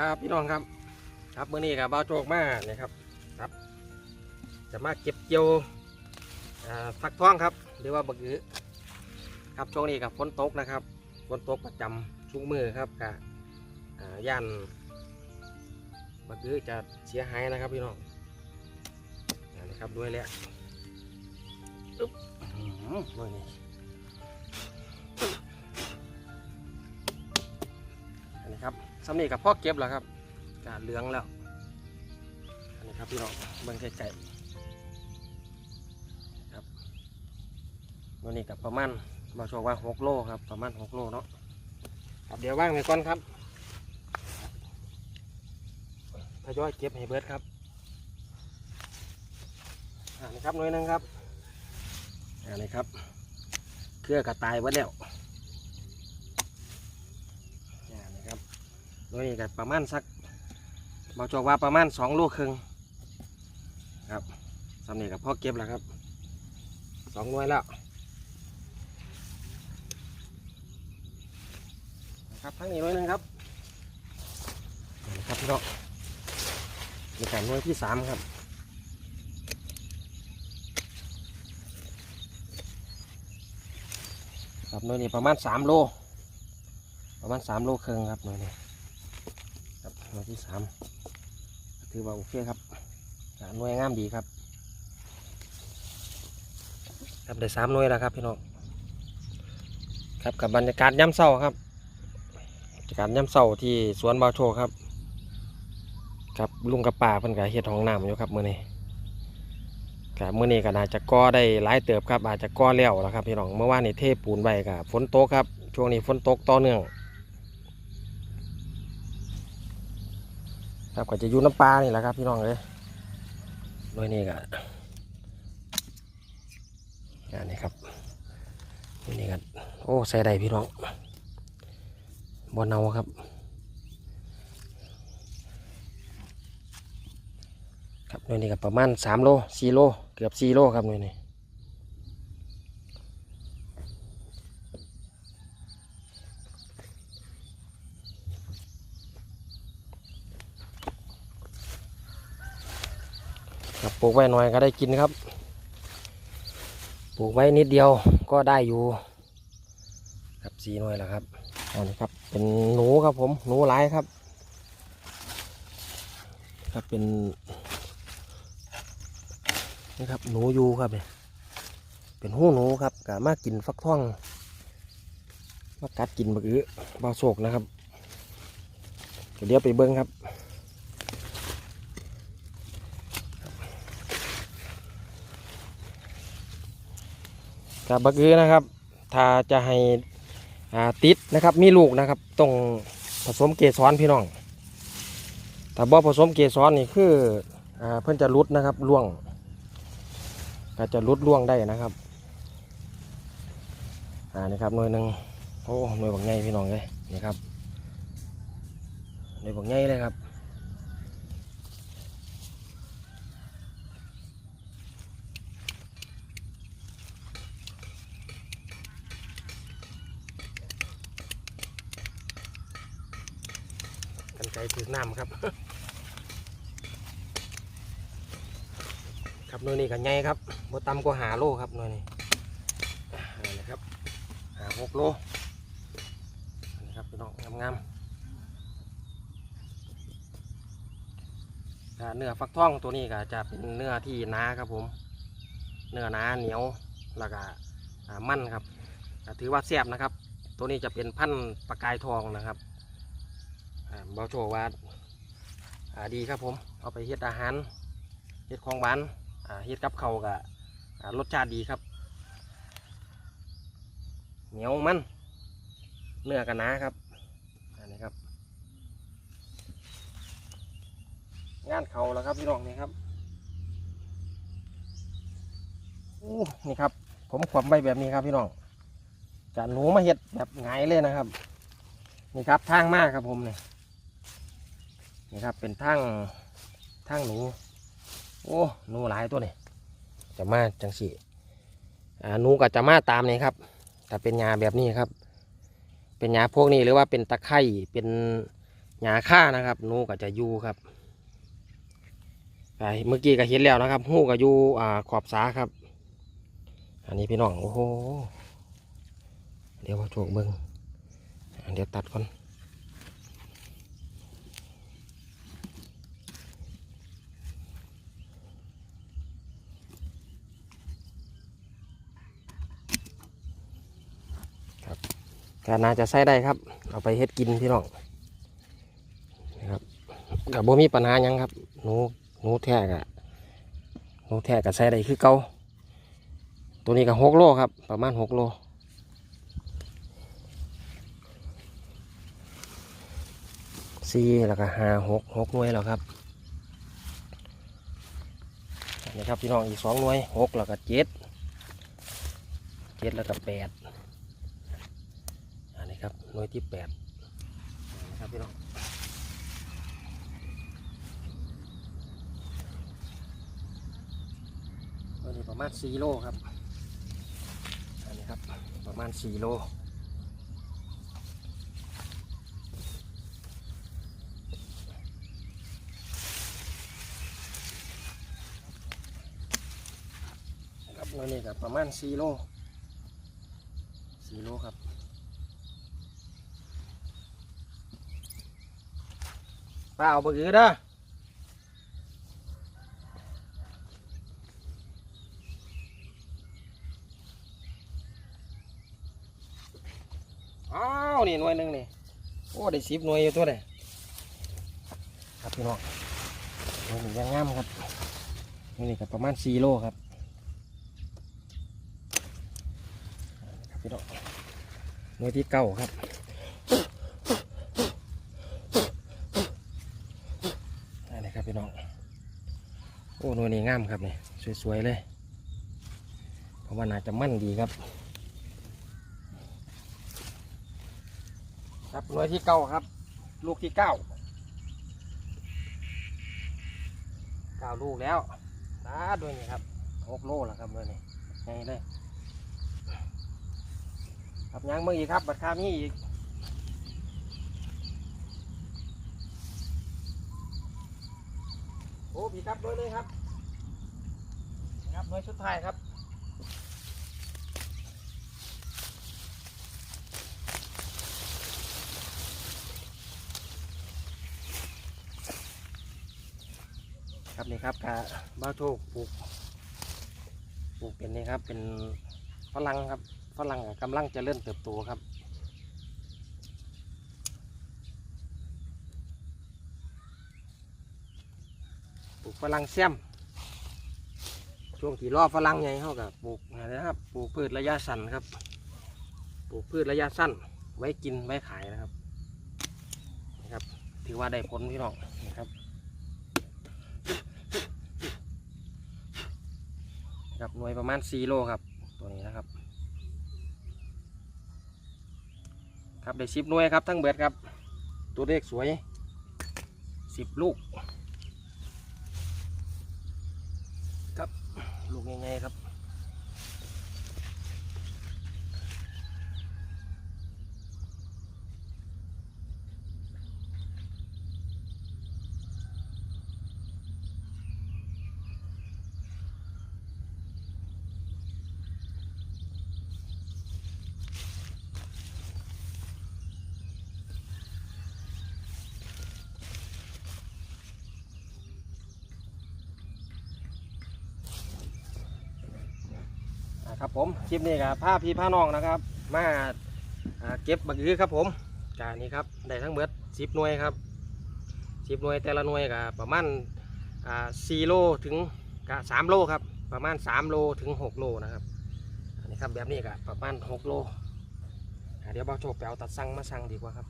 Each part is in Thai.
ครับพี่น้องครับ ครับเมื่อนี้กับบ้าวโจกมาเนี่ยครับครับ จะมาเก็บเกี่ยวฟักทองครับ หรือว่าบักอื้อครับช่วงนี้กับฝนตกนะครับฝนตกประจำช่วงมือครับกับย่านบักอื้อจะเสียหายนะครับพี่น้องอ่านะครับด้วยแล้วอึ๊บอื้อหือมื่อนี้อันนี้ครับำนีกับพ่อเก็บแล้วครับกาเหลืองแล้วอันนี้ครับพี่น้องเบิ่งไก่ๆครับวันนี้กับประมาณบาโชคว่าหกโลครับประมาณหกโลเนาะครับเดี๋ยวว่างไปก่อนครับทยอยเก็บให้เบิร์ดครับอันนี้ครับหน่วยนึงครับอันนี้ครับ เครือกระตายไว้แล้ว อ่านะครับ โดยนี่ก็ประมาณสักบอกจอกว่าประมาณสองลูกครึ่งครับสำเนียกับพ่อเก็บแล้วครับสองหน่วยแล้วครับทั้งนี้หน่วยนึงครับนะครับพี่น้องมีการหน่วยที่สามครับครับหน่วยนี้ประมาณสามโลประมาณสามโลครึ่งครับหน่วยนี้ รับหน่วยที่สามถือว่าโอเคครับหน่วยงามดีครับครับได้สามหน่วยแล้วครับพี่น้องครับกับบรรยากาศย่ำเศร้าครับบรรยากาศย่ำเศร้าที่สวนบาวโชคครับครับลุงกับป่าเพิ่นกับเฮ็ดห้องน้ำอยู่ครับมื้อนี้ครับมื้อนี้ก็น่าจะก่อได้หลายเติบครับอาจจะก่อแล้วแล้วครับพี่น้องเมื่อวานนี้เทปูนไว้กับฝนตกครับช่วงนี้ฝนตกต่อเนื่อง ครับก็จะอยู่น้ำปลานี่แหละครับพี่น้องเลยโดยนี่ก็อันนี้ครับนี่นี่ก็โอ้ใส่ได้พี่น้องบนเนาครับ ครับหน่วยนี้ก็ประมาณสามโลสี่โลเกือบสี่โลครับหน่วยนี้ ครับปลูกไว้หน่อยก็ได้กินครับ ปลูกไว้นิดเดียวก็ได้อยู่ครับสีหน่วยแล้วครับอันนี้ครับเป็นหนูครับผมหนูหลายครับ ครับเป็นนี่ครับหนูอยูครับเนี่ยเป็นหูหนูครับกะมากินฟักทองมากัดกินบักอื้อบาโศกนะครับเดี๋ยวไปเบิ้งครับ กับบักอื้อนะครับ ถ้าจะให้ติดนะครับ มีลูกนะครับต้องผสมเกสรพี่น้อง ถ้าบ่ผสมเกสรนี่คืออเพิ่อนจะรุดนะครับล่วง ก็จะรุดล่วงได้นะครับอ่านี่ครับหน่วยหนึ่งโอ้หน่วยบักใหญ่พี่น้องเลยนี่ครับหน่วยบักใหญ่เลยครับ ส่ถือน้ำครับ ครับหน่วยนี้กันใหญ่ครับบ่ต่ำกว่าหาโลครับหน่วยนี้นนี้นะครับ หาหกโลนนี้ครับพี่น้องงามๆอ่าเนื้อฟักทองตัวนี้ก็จะเป็นเนื้อที่หนาครับผม เนื้อหนาเหนียวแล้วก็มันครับ ถือว่าแซ่บนะครับ ตัวนี้จะเป็นพันธุ์ปลากายทองนะครับ เบาโชว์ว่าอ่าดีครับผม เอาไปเฮ็ดอาหารเฮ็ดของหวานอ่าเฮ็ดกับเขากับรสชาติดีครับ เหนียวมันเนื้อกันนาครับอันนี้ครับ งานเขาแล้วครับพี่น้องนี่ครับอู้นี่ครับ ผมขวบใบแบบนี้ครับพี่น้องจะหนูมาเฮ็ดแบบไงเลยนะครับ นี่ครับทางมากครับผมเนี่ย นี่ครับเป็นทางทางหนู โอ้หนูหลายตัวนี่จะมาจังสีอ่าหนูก็จะมาตามนี่ครับแต่เป็นยาแบบนี้ครับ เป็นยาพวกนี้หรือว่าเป็นตะไคร่เป็นหญ้าค่านะครับหนูก็จะอยู่ครับเมื่อกี้ก็เห็นแล้วนะครับหูก็อยู่อ่าขอบสาครับ อันนี้พี่น้องโอ้โหเดี๋ยวว่าโชคเบิ้งอ่าเดี๋ยวตัดก่อน ก็น่าจะใส่ได้ครับ เอาไปเฮ็ดกินพี่น้องนะครับกับบ่มีปัญหายังครับหนูหนูแท้กะหนูแท้กะใส่ได้คือเก่าตัวนี้ก็หกโลครับ ประมาณหกโลสี่แล้วก็ห้าหกหกหน่วยแล้วครับนนี้ครับพี่น้องอีกสองหน่วยหกแล้วก็เจ็ดเจ็ดแล้วก็แปด ครับหน่วยที่แปดนะครับพี่น้องตัวนี้ประมาณสี่โลครับอันนี้ครับประมาณสี่โลนะครับตัวนี้กับประมาณสี่โลสี่โลครับ ป้าเอาไปอือเด้ออ้าวนี่หน่วยหนึ่งนี่โอ้ได้สิบหน่วยอยู่ตัวเลยครับพี่น้องหน่วยหนึ่งยังงามครับหน่วยนี่กับประมาณสี่โลครับครับพี่น้องหน่วยที่เก้าครับนี่ครับพี่น้อง โอ้หน่วยนี้งามครับเนี่ยสวยๆเลย เพราะว่าน่าจะมั่นดีครับ ครับหน่วยที่เก้าครับ ลูกที่เก้าเก้าลูกแล้วตาด้วยนี่ครับหกโลแล้วครับเลยนี่ไงเลยครับยังเมื่ออีกครับบัตรคามีอีก อ้พี่ครับด้วยเลยครับนี่ครับหน่วยสุดไทยครับครับนี่ครับกะบ้าโชคปลูกปลูกเป็นนี่ครับเป็นฝรั่งครับฝรั่งกำลังจะเริ่มเติบโตครับ ปลูก ฝรั่งเสียม ช่วงที่รอฝรั่งใหญ่เขากับปลูกนะครับ ปลูกพืชระยะสั้นครับ ปลูกพืชระยะสั้น ไว้กินไว้ขายนะครับนะครับ ถือว่าได้ผลพี่น้องนะครับครับหน่วยประมาณ4โลครับ ตัวนี้นะครับ ครับได้สิบหน่วยครับทั้งเบิดครับ ตัวเลขสวยสิบลูก ครับ ยัง่ายๆครับ ครับผมคลิปนี้กับผ้าพี่ผ้าน้องนะครับ มาเก็บบักอื้อครับผมกานี้ครับได้ทั้งเบิดสิบหน่วยครับสิบหน่วยแต่ละหน่วยกับประมาณสี่โลถึงกสามโลครับประมาณสามโลถึงหกโลนะครับอันนี้ครับแบบนี้กับประมาณหกโลเดี๋ยวบ่าวโชคไปเอาตัดสั่งมาสั่งดีกว่าครับ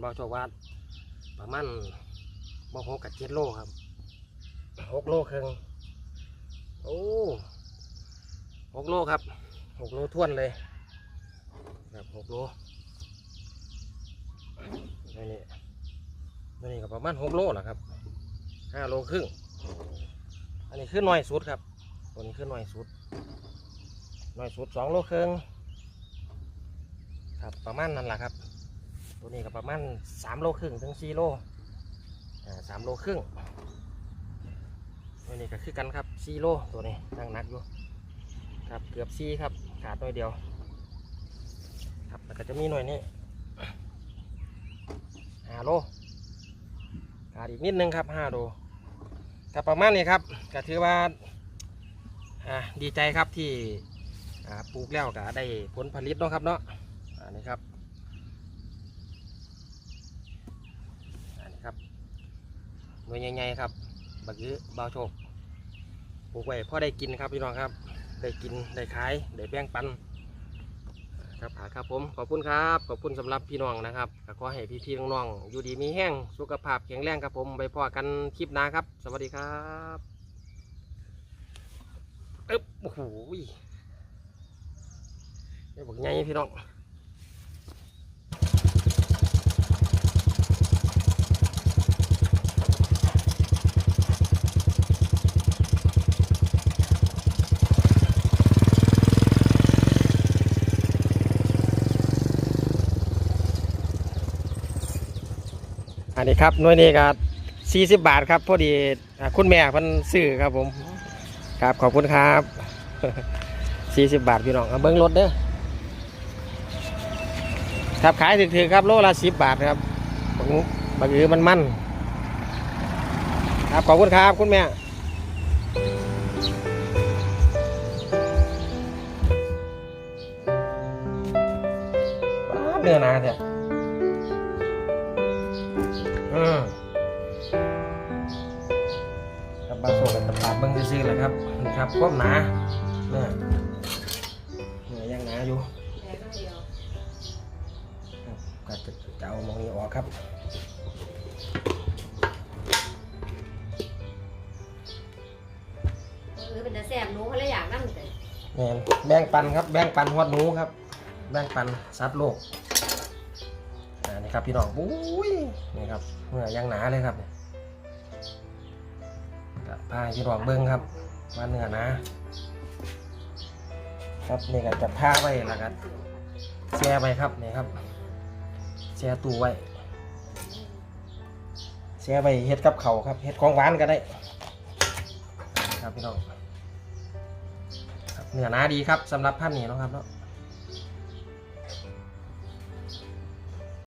หน่วยนี้บ่าโชว่าประมาณบ่หกกับเจ็ดโลครับหกโลครึ่งโอ้หกโลครับหกโลท้วนเลยครับหกโลนี่นี่นี่ก็ประมาณหกโลแหละครับห้าโลครึ่งอันนี้คือน้อยสุดครับตัวนี้คือน้อยสุดน้อยสุดสองโลครึ่งครับประมาณนั้นแหละครับ ตัวนี้ก็ประมาณสามโลครึ่งถึงสี่โลอ่าสามโลครึ่งตัวนี้ก็คือกันครับสี่โลตัวนี้ตั้งนักอยู่ครับเกือบซีครับขาดหน่อยเดียว ครับแล้วก็จะมีหน่วยนี้ห้าโลขาดอีกนิดนึงครับห้าโลครับประมาณนี้ครับก็ถือว่าดีใจครับที่ปลูกแล้วก็ได้ผลผลิตเนาะครับเนาะอันนี้ครับอันนี้ ครับหน่วยใหญ่ๆครับบักยื้อบาวโชคปลูกไว้พ่อได้กินครับพี่น้องครับ ได้กินได้ขายได้แบ่งปันครับครับผมขอบคุณครับ ขอบคุณสำหรับพี่น้องนะครับก็ขอให้พี่ๆน้องๆอยู่ดีมีแห้งสุขภาพแข็งแรงครับผมไปพอกันคลิปหน้าครับ สวัสดีครับเอ๊บโอ้โหเดี๋ยวบอกไงพี่น้อง นนี้ครับหน่วยนี้ก็สี่สิบบาทครับพอดีอ่าคุณแม่เพันซื้อครับผมครับขอบคุณครับสี่สิบบาทพี่น้องเอาเบิ้งรถเด้อครับขายถือๆครับโลละสิบบาทครับบักนุบักอือมันมันครับขอบคุณครับคุณแม่เนื้อนาเนี่ย บบาโซกับตะปาดเบิ้งซื่อๆแหละครับนี่ครับความหนาเนี่ยเนื้อยังหนาอยู่ครับก็จะจะเอามองนี้ออกครับเออเป็นแต่แสบหนูเขาเลยอยากนั่งแต่แม่นแบ่งปันครับ แบ่งปันฮอดหนูครับ แบ่งปันสัตว์โลกอ่านี่ครับพี่น้องอุ้ยนี่ครับเนื้อยังหนาเลยครับเนี่ยกับ พาพี่น้องเบิ้งครับว่าเนื้อนาครับนี่ก็จะพาไว้แล้วกันแช่ไว้ครับนี่ครับแช่ตู้ไว้แช่ไว้เฮ็ดกับเขาครับเฮ็ดของหวานก็ได้ ครับพี่น้องครับเนื้อหนาดีครับสำหรับพันนี้นะครับเนาะ